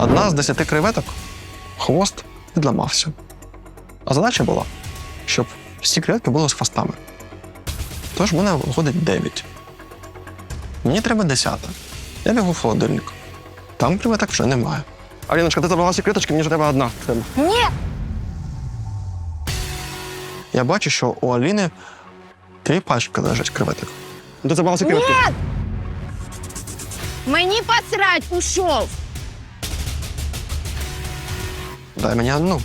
Одна з десяти креветок хвост відламався. А задача була, щоб всі креветки були з хвостами. Тож в мене виходить 9. Мені треба десята. Я бігу в холодильник. Там креветок вже немає. Аліночка, ти забрала всі квіточки, мені ж треба одна. Ні! Я бачу, що у Аліни три пачки лежать креветок. Ти забрала всі креветки? Мені посрать, ушов! Дай мені одну.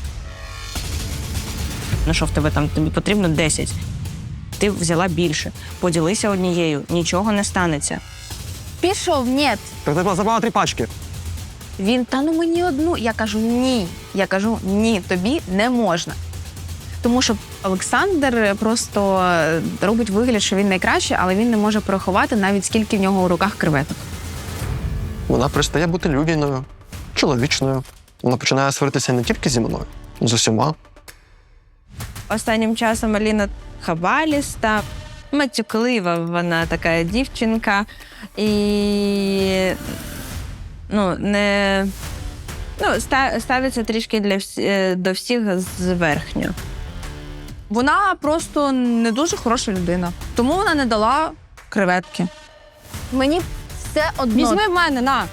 Ну що в тебе там тобі потрібно 10. Ти взяла більше. Поділися однією, нічого не станеться. Пішов, ні. Так ти забрала три пачки. Він, та ну мені одну. Я кажу ні. Я кажу ні, тобі не можна. Тому що Олександр просто робить вигляд, що він найкращий, але він не може порахувати навіть скільки в нього у руках креветок. Вона перестає бути людяною, чоловічною. Вона починає сваритися не тільки зі мною, з усіма. Останнім часом Аліна хабаліста, матюклива вона така дівчинка. І ну, не ну, ставиться трішки для всі, е, до всіх зверхньо. Вона просто не дуже хороша людина. Тому вона не дала креветки. Мені все одно. Візьми в мене, на.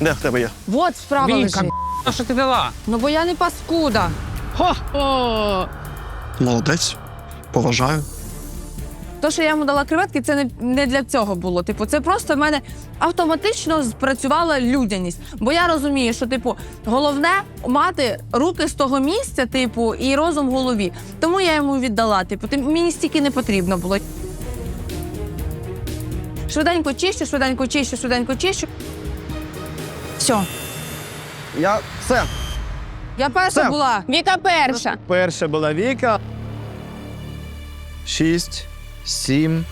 Де в тебе є? Вот справа лежить. А що ти дала? Ну бо я не паскуда. Хо-хо! Молодець. Поважаю. То, що я йому дала креветки, це не, не для цього було. Типу, це просто в мене автоматично спрацювала людяність. Бо я розумію, що типу, головне мати руки з того місця, типу, і розум в голові. Тому я йому віддала. Типу, ти- мені стільки не потрібно було. Швиденько чищу, швиденько чищу, швиденько чищу. Все. Я все. Я перша Все. була. Віка перша. Перша була Віка. Шість, сім,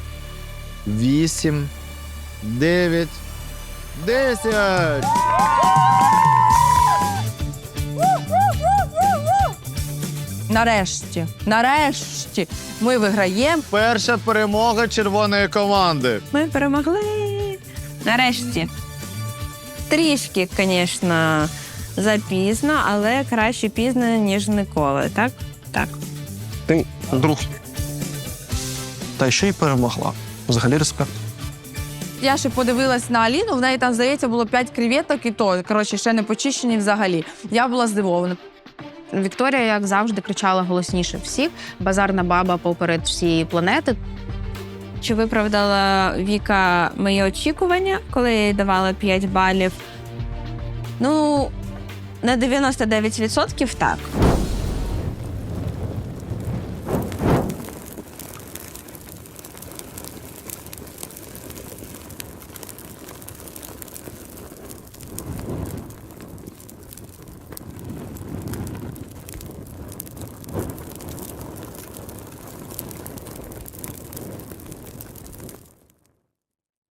вісім, дев'ять, десять. Нарешті, нарешті ми виграємо. Перша перемога червоної команди. Ми перемогли. Нарешті. Трішки, звісно, запізно, але краще пізно, ніж ніколи, так? Так. Ти друг. Та ще й перемогла. Взагалі респект. Я ще подивилась на Аліну, в неї там, здається, було 5 креветок і то, коротше, ще не почищені взагалі. Я була здивована. Вікторія, як завжди, кричала голосніше всіх. Базарна баба поперед всієї планети. Чи виправдала Віка мої очікування, коли я їй давала 5 балів? Ну, на 99% так.